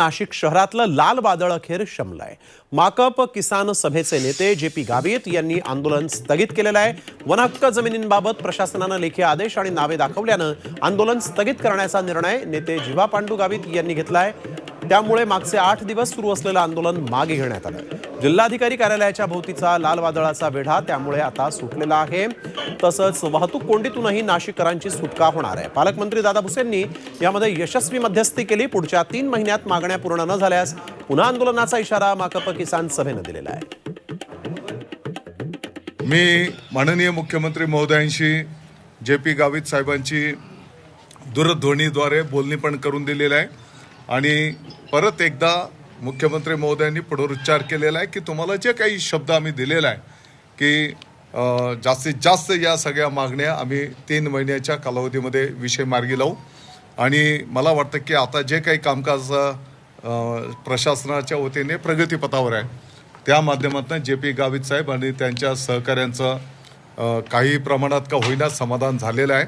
नाशिक शहरातलं लाल वादळ अखेर शमलंय. माकप किसान सभेचे नेते जे पी गावित यांनी आंदोलन स्थगित केलेलं आहे. वनहक्क जमिनींबाबत प्रशासनानं लेखी आदेश आणि नावे दाखवल्यानं आंदोलन स्थगित करण्याचा निर्णय नेते जिवा पांडू गावित यांनी घेतलाय. त्यामुळे मागचे आठ दिवस सुरू असलेलं आंदोलन मागे घेण्यात आलं. जिल्हाधिकारी कार्यालयाच्या भोवतीचा लाल वादळाचा वेढा त्यामुळे आता सुटलेला आहे. तसंच वाहतूक कोंडीतूनही नाशिककरांची सुटका होणार आहे. पालकमंत्री दादा भुसेंनी यामध्ये यशस्वी मध्यस्थी केली. पुढच्या तीन महिन्यात मागण्या पूर्ण न झाल्यास पुन्हा आंदोलनाचा इशारा माकप किसान सभेनं दिलेला आहे. मी माननीय मुख्यमंत्री महोदयांशी जे पी गावित साहेबांची दूरध्वनीद्वारे बोलणी पण करून दिलेलं आहे. आणि परत एकदा मुख्यमंत्री महोदयांनी पुनरुच्चार केलेला आहे की तुम्हाला जे काही शब्द आम्ही दिलेला आहे की जास्तीत जास्त या सगळ्या मागण्या आम्ही तीन महिन्याच्या कालावधीमध्ये विषय मार्गी लावू. आणि मला वाटतं की आता जे काही कामकाज प्रशासनाच्या वतीने प्रगतीपथावर आहे त्या माध्यमातून जे पी गावित साहेब आणि त्यांच्या सहकाऱ्यांचं काही प्रमाणात का होईना समाधान झालेलं आहे.